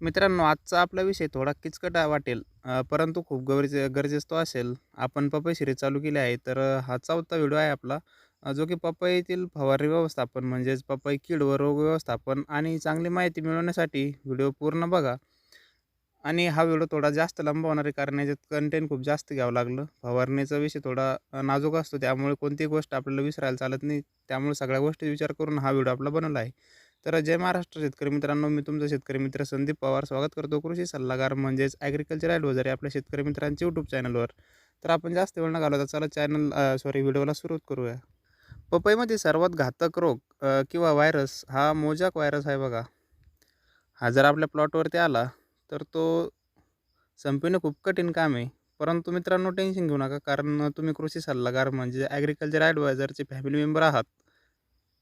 मित्रांनो आजचा आपला विषय थोडा किचकट वाटेल परंतु खूप गरजे गरजेचं तो असेल. आपण पपई सिरीज चालू केली आहे तर हा चौथा व्हिडिओ आहे आपला जो की पपईतील फवारणी व्यवस्थापन म्हणजेच पपई कीड व रोग व्यवस्थापन आणि चांगली माहिती मिळवण्यासाठी व्हिडिओ पूर्ण बघा. आणि हा व्हिडिओ थोडा जास्त लंबा होणार आहे कारण याच्यात कंटेंट खूप जास्त घ्यावं लागलं. फवारणीचा विषय थोडा नाजूक असतो त्यामुळे कोणतीही गोष्ट आपल्याला विसरायला चालत नाही. त्यामुळे सगळ्या गोष्टी विचार करून हा व्हिडिओ आपला बनवला आहे. तर जय महाराष्ट्र शेतकरी मित्रांनो मी तुमचा शेतकरी मित्र संदीप पवार. स्वागत करतो कृषी सल्लागार म्हणजेच ॲग्रिकल्चर ॲडवायझर आपल्या शेतकरी मित्रांच्या यूट्यूब चॅनलवर तर आपण जास्त वेळ न घालवता चला चॅनल सॉरी व्हिडिओला सुरुवात करूया. पपईमध्ये सर्वात घातक रोग किंवा व्हायरस हा मोजाक व्हायरस आहे बघा. हा जर आपल्या प्लॉटवरती आला तर तो संपविणं खूप कठीण काम आहे. परंतु मित्रांनो टेन्शन घेऊ नका कारण तुम्ही कृषी सल्लागार म्हणजे ॲग्रिकल्चर ॲडवायझरचे फॅमिली मेंबर आहात.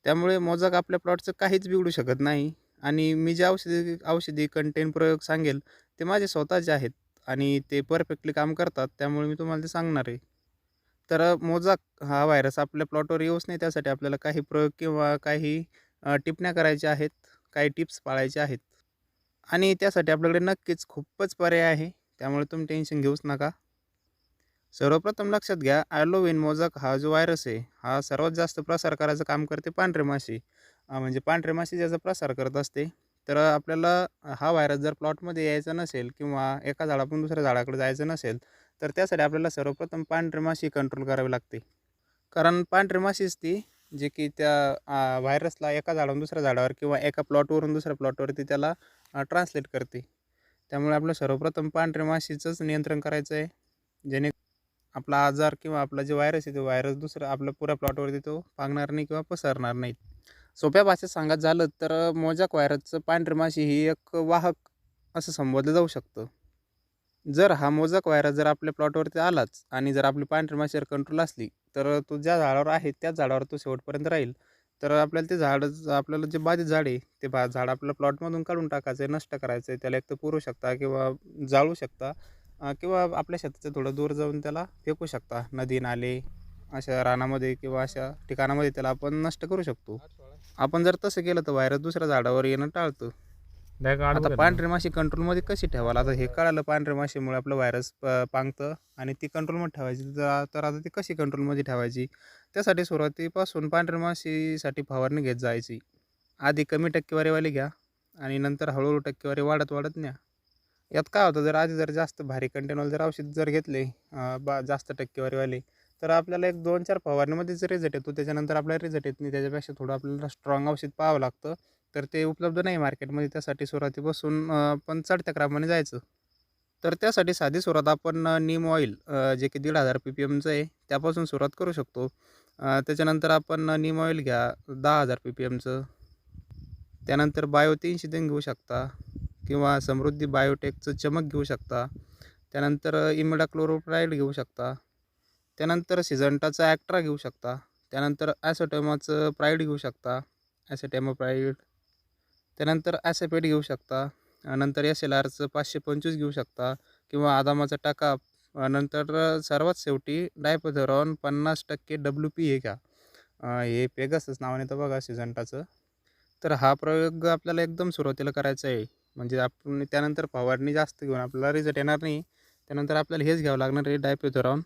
त्यामुळे मोजाक आपल्या प्लॉटचं काहीच बिघडू शकत नाही. आणि मी जे औषधी औषधी कंटेंट प्रयोग सांगेल ते माझे स्वतःचे आहेत आणि ते परफेक्टली काम करतात त्यामुळे मी तुम्हाला ते सांगणार आहे. तर मोजाक हा व्हायरस आपल्या प्लॉटवर येऊच नाही त्यासाठी आपल्याला काही प्रयोग किंवा काही टिपण्या करायच्या आहेत काही टिप्स पाळायच्या आहेत. आणि त्यासाठी आपल्याकडे नक्कीच खूपच पर्याय आहे त्यामुळे तुम्ही टेन्शन घेऊच नका. सर्वप्रथम लक्षात घ्या ॲलोविन मोजाक हा जो व्हायरस आहे हा सर्वात जास्त प्रसार करायचं काम करते पांढरे माशी म्हणजे पांढरे माशी ज्याचा प्रसार करत असते तर आपल्याला हा व्हायरस जर प्लॉटमध्ये यायचा नसेल किंवा एका झाडापासून दुसऱ्या झाडाकडे जायचं नसेल तर त्यासाठी आपल्याला सर्वप्रथम पांढरे माशी कंट्रोल करावी लागते. कारण पांढरी माशीच ती जे की त्या व्हायरसला एका झाडावरून दुसऱ्या झाडावर किंवा एका प्लॉटवरून दुसऱ्या प्लॉटवरती त्याला ट्रान्सलेट करते. त्यामुळे आपलं सर्वप्रथम पांढरे माशीचंच नियंत्रण करायचं आहे जेणे आपला आजार किंवा आपला जे व्हायरस आहे तो व्हायरस दुसरा आपल्या पुऱ्या प्लॉटवरती तो पांगणार नाही किंवा पसरणार नाही. सोप्या भाषेत सांगत झालं तर मोजाक व्हायरसचं पांढरी माशी ही एक वाहक असं संबोधलं जाऊ शकतं. जर हा मोजाक व्हायरस जर आपल्या प्लॉटवरती आलाच आणि जर आपली पांढरी माशीवर कंट्रोल असली तर तो ज्या झाडावर आहे त्या झाडावर तो शेवटपर्यंत राहील. तर आपल्याला ते झाड आपल्याला जे बाधित झाड आहे ते बा झाड आपल्या प्लॉटमधून काढून टाकायचं आहे नष्ट करायचं आहे त्याला एक तर पुरू शकता किंवा जाळू शकता. किंवा आपल्या शेताच्या थोडं दूर जाऊन त्याला फेकू शकता. नदी नाले अशा रानामध्ये किंवा अशा ठिकाणामध्ये त्याला आपण नष्ट करू शकतो. आपण जर तसं केलं तर व्हायरस दुसऱ्या झाडावर येणं टाळतं. आता पांढरी माशी कंट्रोलमध्ये कशी ठेवायला आता हे कळालं पांढऱ्या माशीमुळे आपलं व्हायरस पांगतं आणि ती कंट्रोलमध्ये ठेवायची. तर तर आता ती कशी कंट्रोलमध्ये ठेवायची? त्यासाठी सुरुवातीपासून पांढऱ्या माशीसाठी फवारणी घेत जायची. आधी कमी टक्केवारीवाली घ्या आणि नंतर हळूहळू टक्केवारी वाढत वाढत न्या. यात काय होतं जर आधी जर जास्त भारी कंटेनवाले जर औषध जर घेतले बा जास्त टक्केवारीवाले तर आपल्याला एक दोन चार फवारणीमध्येच रिझल्ट येतो त्याच्यानंतर आपल्याला रिझल्ट येत नाही. त्याच्यापेक्षा थोडं आपल्याला स्ट्रॉंग औषध पाहावं लागतं. तर ते उपलब्ध नाही मार्केटमध्ये त्यासाठी सुरुवातीपासून पण चढत्या क्रमाने जायचं. तर त्यासाठी साधी सुरुवात आपण नीम ऑइल जे की दीड हजार पी पी एमचं आहे त्यापासून सुरुवात करू शकतो. त्याच्यानंतर आपण नीम ऑइल घ्या दहा हजार पी पी एमचं त्यानंतर बायो तीनशे दिन घेऊ शकता. किंवा समृद्धी बायोटेकचं चमक घेऊ शकता. त्यानंतर इमिडा क्लोरोप्राईड घेऊ शकता. त्यानंतर सिझंटाचा ॲक्ट्रा घेऊ शकता. त्यानंतर ॲसोटेमाचं प्राईड घेऊ शकता. ॲसेटेमा प्राईड त्यानंतर ॲसेपेट घेऊ शकता. नंतर एस एल आरचं पाचशे पंचवीस घेऊ शकता. किंवा आदामाचा टाका. नंतर सर्वात शेवटी डायपोझरॉन पन्नास टक्के डब्ल्यू पी हे घ्या. हे पेगासच नावाने तर बघा सिझंटाचं तर हा प्रयोग आपल्याला एकदम सुरुवातीला करायचा आहे. म्हणजे आपण त्यानंतर फवारणी जास्त घेऊन आपल्याला रिझल्ट येणार नाही. त्यानंतर आपल्याला हेच घ्यावं लागणार आहे डायपेथॉरॉन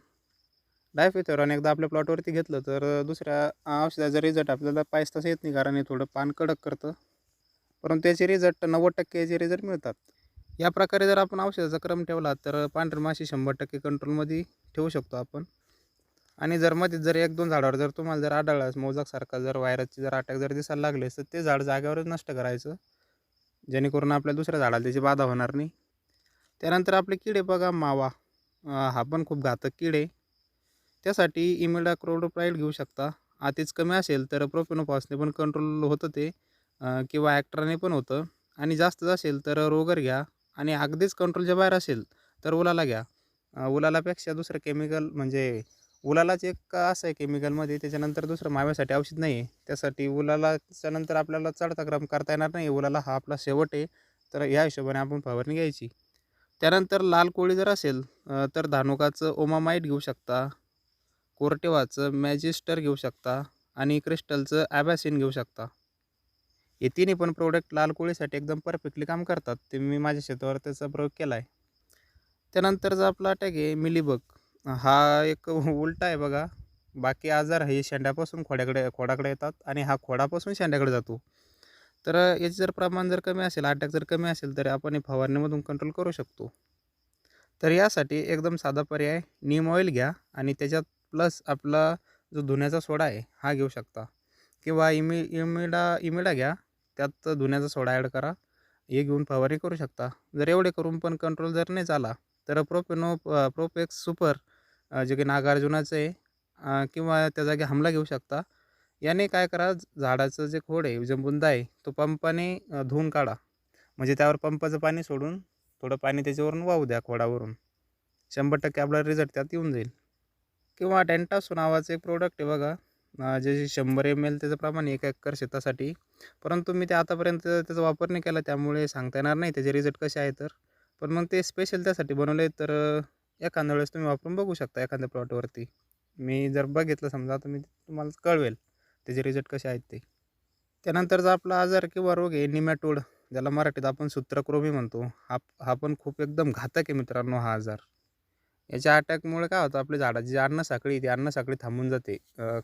डायपेथॉरॉन एकदा आपल्या प्लॉटवरती घेतलं तर दुसऱ्या औषधाचा रिझल्ट आपल्याला पाहिजे तसं येत नाही कारण हे थोडं पान कडक करतं. परंतु याचे रिझल्ट नव्वद टक्के रिझल्ट मिळतात. या प्रकारे जर आपण औषधाचा क्रम ठेवला तर पांढरी माशी शंभर टक्के कंट्रोलमध्ये ठेवू शकतो आपण. आणि जर मध्ये जर एक दोन झाडावर जर तुम्हाला जर आढळलास मोजाकसारखा जर व्हायरसची जर अटॅक जर दिसायला लागले तर ते झाड जागेवरच नष्ट करायचं. जेणेकरून आपल्या दुसऱ्या झाडाला त्याची बाधा होणार नाही. त्यानंतर आपले किडे बघा मावा. हा पण खूप घातक किडे त्यासाठी इमिडा क्रोडोप्राईड घेऊ शकता. आतीच कमी असेल तर प्रोपेनोफॉसने पण कंट्रोल होतं ते. किंवा ॲक्ट्राने पण होतं. आणि जास्तच असेल तर रोगर घ्या. आणि अगदीच कंट्रोलच्या बाहेर असेल तर उलाला घ्या. उलालापेक्षा दुसरं केमिकल म्हणजे उलालाच एक असं आहे केमिकलमध्ये त्याच्यानंतर दुसरं माव्यासाठी औषध नाही आहे त्यासाठी उलालाच्या नंतर आपल्याला चढता क्रम करता येणार नाही. उलाला हा आपला शेवट आहे. तर या हिशोबाने आपण फवारणी घ्यायची. त्यानंतर लाल कोळी जर असेल तर धानुकाचं ओमामाईट घेऊ शकता. कोरटेवाचं मॅजिस्टर घेऊ शकता. आणि क्रिस्टलचं ॲबॅसिन घेऊ शकता. हे तिन्ही पण प्रोडक्ट लाल कोळीसाठी एकदम परफेक्टली काम करतात. ते मी माझ्या शेतावर त्याचा प्रयोग केला आहे त्यानंतरचा आपला अटॅक आहे मिलीबग. हा एक उलटा आहे बघा. बाकी आजार हे शेंड्यापासून खोड्याकडे खोडाकडे येतात आणि हा खोडापासून शेंड्याकडे जातो. तर याचे जर प्रमाण जर कमी असेल अटॅक जर कमी असेल तर आपण हे फवारणीमधून कंट्रोल करू शकतो. तर यासाठी एकदम साधा पर्याय नीम ऑइल घ्या आणि त्याच्यात प्लस आपला जो धुण्याचा सोडा आहे हा घेऊ शकता. किंवा इमि इमिडा इमिडा घ्या त्यात धुण्याचा सोडा ॲड करा. हे घेऊन फवारणी करू शकता. जर एवढे करून पण कंट्रोल जर नाही झाला तर प्रोपेनो प्रोपेक्स सुपर जे की नागार्जुनाचं आहे किंवा त्या जागी हमला घेऊ शकता याने काय करा झाडाचं जे खोड आहे जे बुंदा आहे तो पंपाने धुवून काढा. म्हणजे त्यावर पंपाचं पाणी सोडून थोडं पाणी त्याच्यावरून वाहू द्या खोडावरून. शंभर टक्के आपला रिझल्ट त्यात येऊन जाईल. किंवा टेंटासो नावाचं एक प्रोडक्ट आहे बघा जे शंभर एम एल त्याचं प्रमाण एक एकर शेतासाठी. परंतु मी ते आतापर्यंत त्याचा वापर नाही केला त्यामुळे सांगता येणार नाही त्याचे रिझल्ट कसे आहे तर. पण मग ते स्पेशल त्यासाठी बनवले तर एखाद्या वेळेस तुम्ही वापरून बघू शकता एखाद्या प्लॉटवरती मी जर बघितलं समजा तर मी तुम्हाला कळवेल त्याचे रिझल्ट कसे आहेत ते. त्यानंतरचा आपला आजार किंवा रोग आहे निमॅटोड ज्याला मराठीत आपण सूत्रक्रोमी म्हणतो. हा हा पण खूप एकदम घातक आहे मित्रांनो हा आजार. याच्या अटॅकमुळे काय होतं आपल्या झाडाची जी अन्नसाखळी ती अन्नसाखळी थांबून जाते.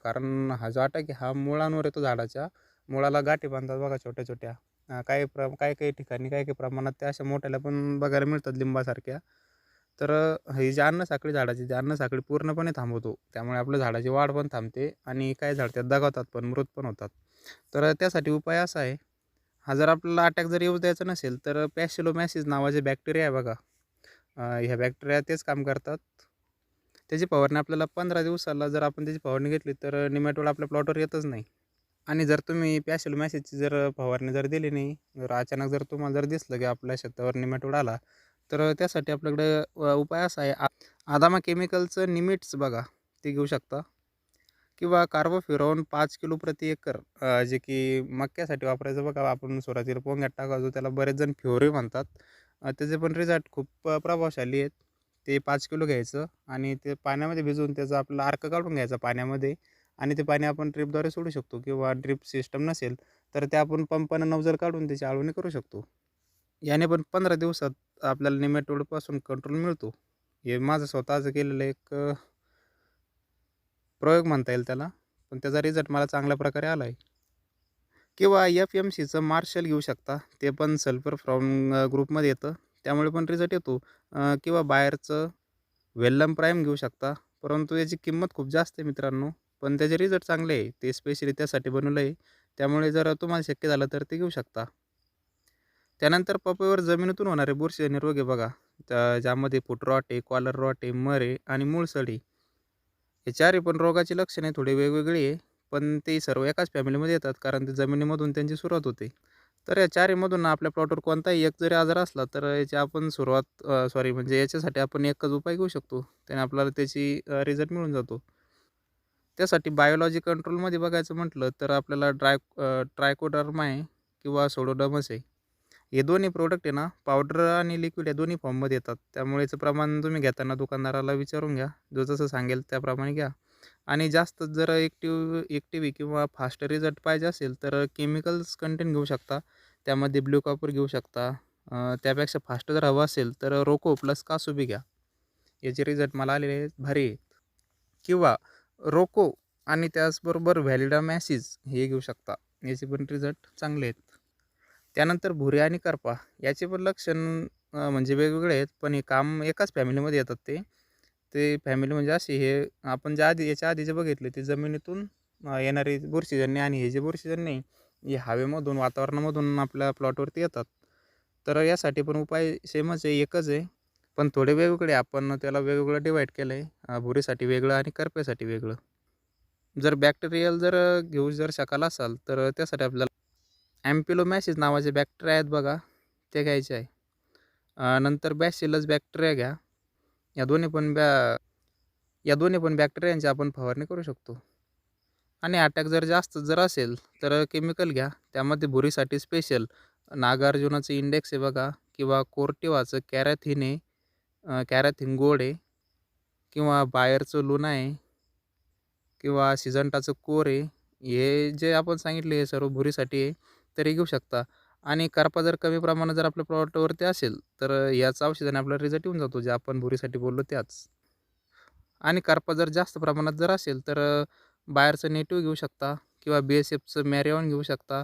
कारण हा जो अटॅक आहे हा मुळांवर येतो झाडाच्या. मुळाला गाठी बांधतात बघा छोट्या छोट्या. काही प्र काही काही ठिकाणी काही काही प्रमाणात त्या अशा मोठ्याला पण बघायला मिळतात लिंबासारख्या. तर ही जी अन्नसाखळी झाडाची ती अन्नसाखळी पूर्णपणे थांबवतो त्यामुळे आपल्या झाडाची वाढ पण थांबते आणि काही झाड त्यात दगावतात पण मृत पण होतात. तर त्यासाठी उपाय असा आहे हा जर आपल्याला अटॅक जर येऊ द्यायचा नसेल तर पॅशिलोमॅसिस नावाचे बॅक्टेरिया आहे बघा. ह्या बॅक्टेरिया तेच काम करतात. त्याची फवारणी आपल्याला पंधरा दिवसाला जर आपण त्याची फवारणी घेतली तर निमॅटोड आपल्या प्लॉटवर येतच नाही. आणि जर तुम्ही पॅशिलोमॅसिसची जर फवारणी जर दिली नाही जर अचानक जर तुम्हाला जर दिसलं की आपल्या शेतावर निमॅटोड आला तर त्यासाठी आपल्याकडे उपाय असा आहे. आदामा केमिकलचं निमिट्स बघा ते घेऊ शकता. किंवा कार्बोफ्युरॉन पाच किलो प्रति एकर जे की मक्यासाठी वापरायचं बघा आपण सुरुवातीला पोंग्यात टाकायचो त्याला बरेच जण फ्युरी म्हणतात. त्याचे पण रिझल्ट खूप प्रभावशाली आहेत. ते पाच किलो घ्यायचं आणि ते पाण्यामध्ये भिजवून त्याचा आपला अर्क काढून घ्यायचा पाण्यामध्ये आणि ते पाणी आपण ड्रिपद्वारे सोडू शकतो किंवा ड्रिप सिस्टम नसेल तर ते आपण पंपानं नवजर काढून त्याची आळवणी करू शकतो. याने पण पंधरा दिवसात आपल्याला निमेटोडपासून कंट्रोल मिळतो. हे माझं स्वतःचं केलेलं एक प्रयोग म्हणता येईल त्याला. पण त्याचा रिझल्ट मला चांगल्या प्रकारे आला आहे किंवा एफ एम सीचं मार्शल घेऊ शकता. ते पण सल्फर फ्रॉम ग्रुपमध्ये येतं. त्यामुळे पण रिझल्ट येतो. किंवा बाहेरचं वेल्लम प्राईम घेऊ शकता. परंतु याची किंमत खूप जास्त आहे मित्रांनो. पण त्याचे रिझल्ट चांगले आहे. ते स्पेशली त्यासाठी बनवलं आहे त्यामुळे जर तुम्हाला शक्य झालं तर ते घेऊ शकता. त्यानंतर पपईवर जमिनीतून होणारे बुरशी रोग आहे बघा ज्यामध्ये पुटरॉटे कॉलर रॉटे मरे आणि मुळसडी हे चारही पण रोगाची लक्षणे थोडी वेगवेगळी आहे पण ते सर्व एकाच फॅमिलीमध्ये येतात कारण ते जमिनीमधून त्यांची सुरुवात होते. तर या चारीमधून आपल्या प्लॉटवर कोणताही एक जरी आजार असला तर याची आपण सुरुवात सॉरी म्हणजे याच्यासाठी आपण एकच उपाय घेऊ शकतो. त्याने आपल्याला त्याची रिझल्ट मिळून जातो. त्यासाठी बायोलॉजी कंट्रोलमध्ये बघायचं म्हटलं तर आपल्याला ड्राय ट्रायकोडर्मा आहे किंवा सोडोडमस आहे. हे दोन्ही प्रोडक्ट आहे ना पावडर आणि लिक्विड या दोन्ही फॉर्ममध्ये येतात. त्यामुळे याचं प्रमाण तुम्ही घेताना दुकानदाराला विचारून घ्या. जो जसं सांगेल त्याप्रमाणे घ्या. आणि जास्त जर एक्टिव एक्टिव्ही किंवा फास्ट रिझल्ट पाहिजे असेल तर केमिकल्स कंटेंट घेऊ शकता. त्यामध्ये ब्ल्यू कॉपर घेऊ शकता. त्यापेक्षा फास्ट जर हवं असेल तर रोको प्लस कासुबी घ्या. याचे रिझल्ट मला आलेले आहेत. भारी आहेत. किंवा रोको आणि त्याचबरोबर व्हॅलिडा मॅसेज हे घेऊ शकता. याचे पण रिझल्ट चांगले आहेत. त्यानंतर भुरे आणि करपा याचे पण लक्षण म्हणजे वेगवेगळे आहेत. पण हे काम एकाच फॅमिलीमध्ये येतात ते. ते फॅमिली म्हणजे अशी हे आपण ज्या आधी याच्या आधी जे बघितले ते जमिनीतून येणारे बुरशीजन्य आणि हे जे बुरशीजन्य हे हवेमधून वातावरणामधून आपल्या प्लॉटवरती येतात. तर यासाठी पण उपाय सेमच आहे एकच आहे. पण थोडे वेगवेगळे आपण त्याला वेगवेगळं डिवाईड केलं आहे भुरीसाठी वेगळं आणि करपेसाठी वेगळं. जर बॅक्टेरियल जर घेऊ जर शकाल असाल तर त्यासाठी आपल्याला ॲम्पिलोमॅसिस नावाचे बॅक्टेरिया आहेत बघा ते घ्यायचे आहे. नंतर बॅसिलस बॅक्टेरिया घ्या. या दोन्ही पण बॅ या दोन्ही पण बॅक्टेरियांची आपण फवारणी करू शकतो. आणि अटॅक जर जास्त जर असेल तर केमिकल घ्या. त्यामध्ये भुरीसाठी स्पेशल नागार्जुनाचं इंडेक्स आहे बघा किंवा कोर्टिवाचं कॅरॅथिन आहे कॅरॅथिन गोड आहे किंवा बायरचं लुना आहे किंवा सिजंटाचं कोर आहे. हे जे आपण सांगितले हे सर्व भुरीसाठी आहे. तरी घेऊ शकता. आणि करपा जर कमी प्रमाणात जर आपल्या प्लॉटवरती असेल तर याचा औषधाने आपला रिझल्ट येऊन जातो जे आपण भुरीसाठी बोललो त्याच. आणि करपा जर जास्त प्रमाणात जर असेल तर बाहेरचं नेटिव्ह घेऊ शकता किंवा बी एस एफचं मॅरिऑन घेऊ शकता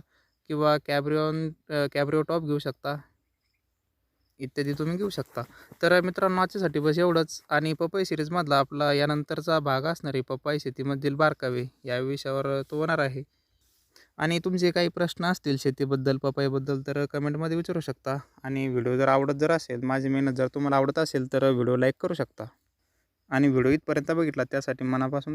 किंवा कॅब्रिऑन कॅब्रिओ टॉप घेऊ शकता. इत्यादी तुम्ही घेऊ शकता. तर मित्रांनो आजच्यासाठी बस एवढंच. आणि पपई सिरीजमधला आपला यानंतरचा भाग असणारी पपई शेतीमधील बारकावे या विषयावर तो होणार आहे. आणि तुमचे काही प्रश्न असतील शेतीबद्दल पपईबद्दल तर कमेंटमध्ये विचारू शकता. आणि व्हिडिओ जर आवडत जर असेल माझी मेहनत जर तुम्हाला आवडत असेल तर व्हिडिओ लाईक करू शकता. आणि व्हिडिओ इथपर्यंत बघितला त्यासाठी मनापासून